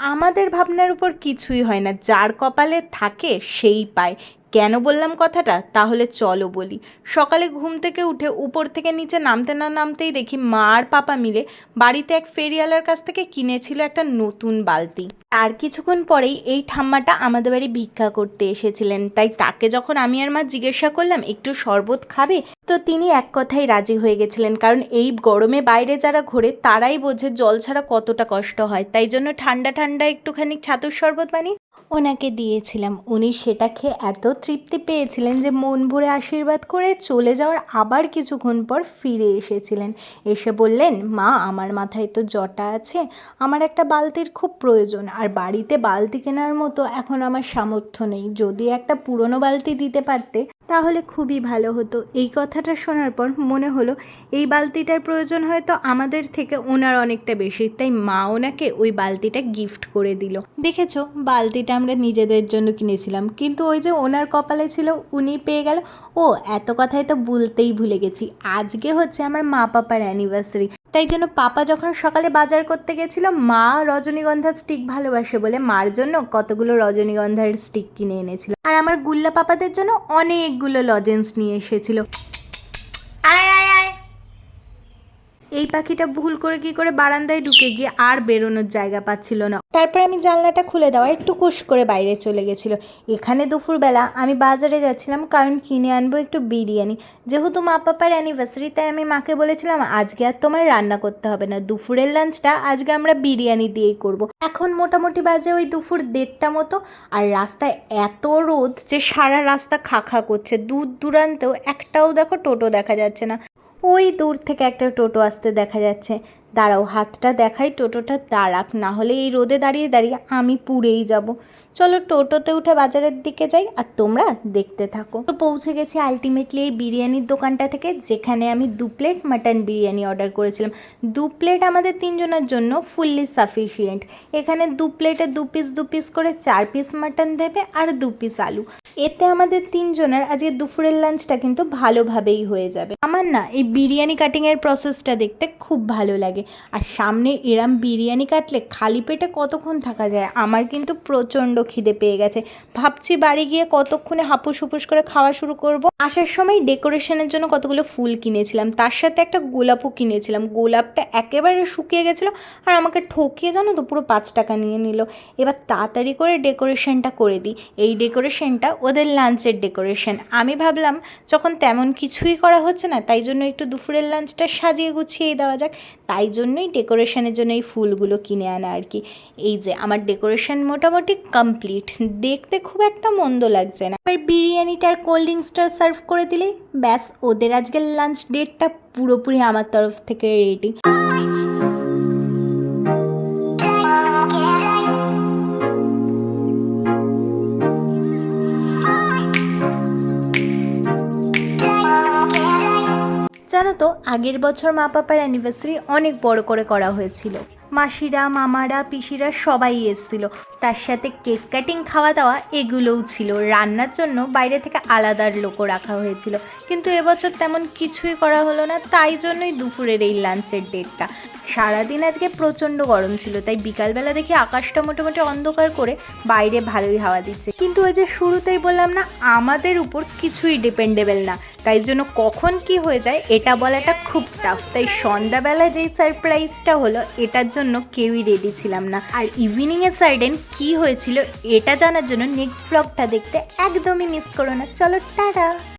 আমাদের ভাবনার উপর কিছুই হয় না। যার কপালে থাকে সেই পায়। কেন বললাম কথাটা? তাহলে চলো বলি। সকালে ঘুম থেকে উঠে উপর থেকে নিচে নামতে না নামতেই দেখি মা আর পাপা মিলে বাড়িতে এক ফেরিওয়ালার কাছ থেকে কিনেছিল একটা নতুন বালতি। আর কিছুক্ষণ পরেই এই ঠাম্মাটা আমাদের বাড়ি ভিক্ষা করতে এসেছিলেন। তাই তাকে যখন আমি আর মা জিজ্ঞাসা করলাম, একটু শরবত খাবে? তো তিনি এক কথাই রাজি হয়ে গেছিলেন। কারণ এই গরমে বাইরে যারা ঘোরে, তারাই বোঝে জল ছাড়া কতটা কষ্ট হয়। তাই জন্য ঠান্ডা ঠান্ডা একটুখানি ছাতুর শরবত বানিয়ে ওনাকে দিয়েছিলাম। উনি সেটা খেয়ে এত তৃপ্তি পেয়েছিলেন যে মন ভরে আশীর্বাদ করে চলে যাওয়ার আবার কিছুক্ষণ পর ফিরে এসেছিলেন। এসে বললেন, মা, আমার মাথায় তো জটা আছে। আমার একটা বালতির খুব প্রয়োজন। আর বাড়িতে বালতি কেনার মতো এখন আমার সামর্থ্য নেই। যদি একটা পুরনো বালতি দিতে পারতে তাহলে খুবই ভালো হতো। এই কথাটা শোনার পর মনে হলো, এই বালতিটার প্রয়োজন হয়তো আমাদের থেকে ওনার অনেকটা বেশি, তাই মা ওনাকে ওই বালতিটা গিফট করে দিল। দেখেছ, বালতিটা আমরা নিজেদের জন্য কিনেছিলাম, কিন্তু ওই যে ওনার কপালে ছিল, উনি পেয়ে গেল। ও, এত কথাই তো বলতেই ভুলে গেছি। আজকে হচ্ছে আমার মা পাপার অ্যানিভার্সারি তাই জন্য পাপা যখন সকালে বাজার করতে গেছিল, মা রজনীগন্ধার স্টিক ভালোবাসে বলে মার জন্য কতগুলো রজনীগন্ধার স্টিক কিনে এনেছিল। আর আমার গুল্লা পাপাদের জন্য অনেকগুলো লজেন্স নিয়ে এসেছিল। আয় এই পাখিটা ভুল করে কি করে বারান্দায় ঢুকে গিয়ে আর বেরোনোর জায়গা পাচ্ছিল না। তারপর আমি জানলাটা খুলে দেওয়া একটু টুকুস করে বাইরে চলে গেছিল। এখানে দুপুরবেলা আমি বাজারে যাচ্ছিলাম কারণ কিনে আনব একটু বিরিয়ানি। যেহেতু মা পাপার অ্যানিভার্সারি তাই আমি মাকে বলেছিলাম, আজকে আর তোমার রান্না করতে হবে না। দুপুরের লাঞ্চটা আজকে আমরা বিরিয়ানি দিয়েই করব। এখন মোটামুটি বাজে ওই দুপুর দেড়টা মতো, আর রাস্তায় এত রোদ যে সারা রাস্তা খা খা করছে। দূর দূরান্তেও একটাও দেখো টোটো দেখা যাচ্ছে না। ওই দূর থেকে একটা টোটো আসতে দেখা যাচ্ছে। দাঁড়াও, হাতটা দেখাই টোটোটা দাঁড়াক, না হলে এই রোদে দাঁড়িয়ে দাঁড়িয়ে আমি পুড়েই যাব। চলো টোটোতে উঠে বাজারের দিকে যাই আর তোমরা দেখতে থাকো। তো পৌঁছে গেছি আলটিমেটলি এই বিরিয়ানির দোকানটা থেকে, যেখানে আমি দু প্লেট মাটন বিরিয়ানি অর্ডার করেছিলাম। দু প্লেট আমাদের তিনজনের জন্য ফুললি সাফিসিয়েন্ট এখানে দু প্লেটে দু পিস দু পিস করে চার পিস মাটন দেবে আর দু পিস আলু। এতে আমাদের তিনজনের আজকে দুপুরের লাঞ্চটা কিন্তু ভালোভাবেই হয়ে যাবে। আমার না এই বিরিয়ানি কাটিংয়ের প্রসেসটা দেখতে খুব ভালো লাগে। আর সামনে এরম বিরিয়ানি কাটলে খালি পেটে কতক্ষণ থাকা যায়? আমার কিন্তু প্রচণ্ড খিদে পেয়ে গেছে। ভাবছি বাড়ি গিয়ে কতক্ষণে হাপুস হুপুস করে খাওয়া শুরু করব। আসার সময় ডেকোরেশনের জন্য কতগুলো ফুল কিনেছিলাম। তার সাথে একটা গোলাপও কিনেছিলাম। গোলাপটা একেবারে শুকিয়ে গেছিল আর আমাকে ঠকিয়ে জানো তো পুরো পাঁচ টাকা নিয়ে নিল। এবার তাড়াতাড়ি করে ডেকোরেশনটা করে দিই। এই ডেকোরেশনটা ওদের লাঞ্চের ডেকোরেশন। আমি ভাবলাম যখন তেমন কিছুই করা হচ্ছে না, তাই জন্য একটু দুপুরের লাঞ্চটা সাজিয়ে গুছিয়ে দেওয়া যাক। তাই জন্যই ডেকোরেশনের জন্য এই ফুলগুলো কিনে আনা আর কি। এই যে, আমার ডেকোরেশন মোটামুটি কমপ্লিট দেখতে খুব একটা মন্দ লাগছে না। এবার বিরিয়ানিটার কোল্ড ড্রিঙ্কসটা সার্ভ করে দিলে ব্যাস, ওদের আজকের লাঞ্চ ডেটটা পুরোপুরি আমার তরফ থেকে রেডি জানো তো, আগের বছর মা পাপার অ্যানিভার্সারি অনেক বড় করে করা হয়েছিল। মাসিরা, মামারা, পিসিরা সবাই এসেছিল। তার সাথে কেক কাটিং, খাওয়া দাওয়া এগুলোও ছিল। রান্নার জন্য বাইরে থেকে আলাদার লোকও রাখা হয়েছিল। কিন্তু এবছর তেমন কিছুই করা হলো না, তাই জন্যই দুপুরের এই লাঞ্চের ডেটটা। সারাদিন আজকে প্রচণ্ড গরম ছিল, তাই বিকালবেলা দেখি আকাশটা মোটামুটি অন্ধকার করে বাইরে ভালোই হাওয়া দিচ্ছে। কিন্তু ওই যে শুরুতেই বললাম না, আমাদের উপর কিছুই ডিপেন্ডেবল না। তাই জন্য কখন কি হয়ে যায়, এটা বলাটা খুব টাফ তাই সন্ধ্যাবেলা যেই সারপ্রাইজটা হলো, এটার জন্য কেউই রেডি ছিলাম না। আর ইভিনিংয়ে সাইডেন কি হয়েছিল, এটা জানার জন্য নেক্সট ব্লগটা দেখতে একদমই মিস করো না। চলো, টাটা!